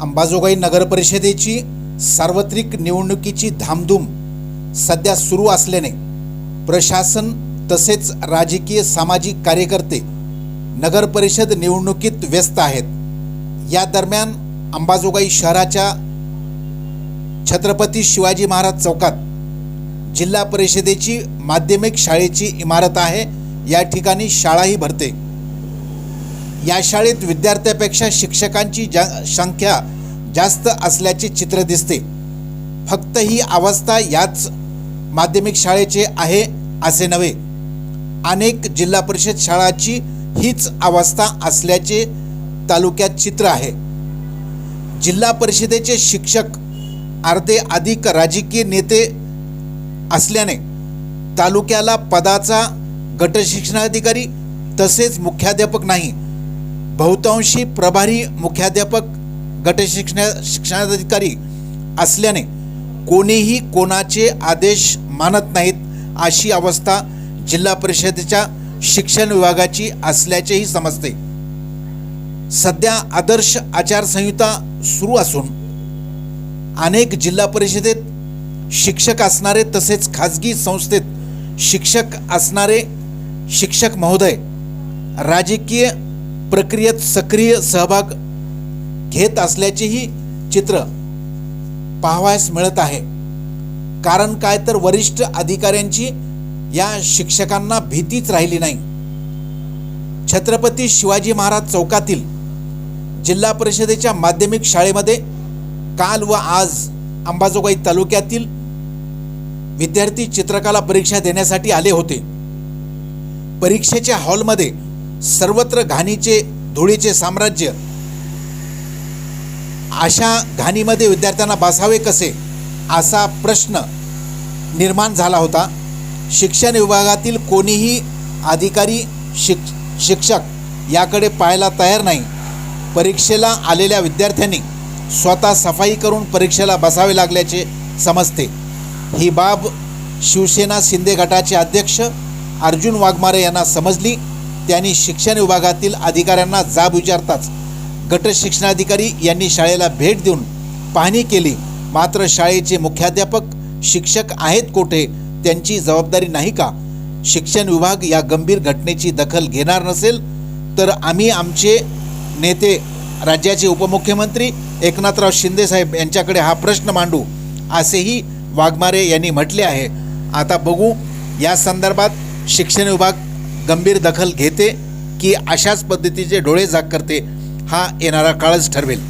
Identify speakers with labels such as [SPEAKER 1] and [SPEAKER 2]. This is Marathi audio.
[SPEAKER 1] अंबाजोगाई नगरपरिषदेची सार्वत्रिक निवडणुकीची धामधूम सध्या सुरू असल्याने प्रशासन तसेच राजकीय सामाजिक कार्यकर्ते नगरपरिषद निवडणुकीत व्यस्त आहेत. या दरम्यान अंबाजोगाई शहराच्या छत्रपती शिवाजी महाराज चौकात जिल्हा परिषदेची माध्यमिक शाळेची इमारत आहे. या ठिकाणी शाळाही भरते. या शाळेत विद्यार्थ्यापेक्षा शिक्षकांची जा संख्या जास्त असल्याचे चित्र दिसते. फक्त ही अवस्था याच माध्यमिक शाळेचे आहे असे नव्हे. अनेक जिल्हा परिषद शाळांची हीच अवस्था असल्याचे तालुक्यात चित्र आहे. जिल्हा परिषदेचे शिक्षक अर्धे अधिक राजकीय नेते असल्याने तालुक्याला पदाचा गटशिक्षणाधिकारी तसेच मुख्याध्यापक नाही. बहुतांशी प्रभारी मुख्याध्यापक गटशिक्षण शिक्षणाधिकारी असल्याने कोणीही कोणाचे आदेश मानत नाहीत अशी अवस्था जिल्हा परिषदेच्या शिक्षण विभागाची असल्याचेही समजते. सध्या आदर्श आचारसंहिता सुरू असून अनेक जिल्हा परिषदेत शिक्षक असणारे तसेच खाजगी संस्थेत शिक्षक असणारे शिक्षक महोदय राजकीय प्रक्रियेत सक्रिय सहभाग घेत असल्याचेही चित्र पाहावयास मिळत आहे. कारण काय तर वरिष्ठ अधिकाऱ्यांची या शिक्षकांना भीतीच राहिली नाही. छत्रपती शिवाजी महाराज चौकातील जिल्हा परिषदेच्या माध्यमिक शाळेमध्ये काल व आज अंबाजोगाई तालुक्यातील विद्यार्थी चित्रकला परीक्षा देण्यासाठी आले होते. परीक्षेच्या हॉलमध्ये सर्वत्र घाणीचे धुळीचे साम्राज्य. अशा घाणीमध्ये विद्यार्थ्यांना बसावे कसे? असा प्रश्न निर्माण झाला होता. शिक्षण विभागातील कोणीही अधिकारी शिक शिक्षक याकडे पाहायला तयार नाही. परीक्षेला आलेल्या विद्यार्थ्यांनी स्वतः सफाई करून परीक्षेला बसावे लागल्याचे समजते. ही बाब शिवसेना शिंदे गटाचे अध्यक्ष अर्जुन वाघमारे यांना समजली. त्यांनी शिक्षण विभागातील अधिकाऱ्यांना जाब विचारताच गट शिक्षणाधिकारी यांनी शाळेला भेट देऊन पाहणी केली. मात्र शाळेचे मुख्याध्यापक शिक्षक आहेत कोठे त्यांची जबाबदारी नाही का? शिक्षण विभाग या गंभीर घटनेची दखल घेणार नसेल तर आम्ही आमचे नेते राज्याचे उपमुख्यमंत्री एकनाथराव शिंदेसाहेब यांच्याकडे हा प्रश्न मांडू असेही वाघमारे यांनी म्हटले आहे. आता बघू या संदर्भात शिक्षण विभाग गंभीर दखल घेते की अशाच पद्धतीचे डोळे जाग करते हा येणारा काळच ठरवेल.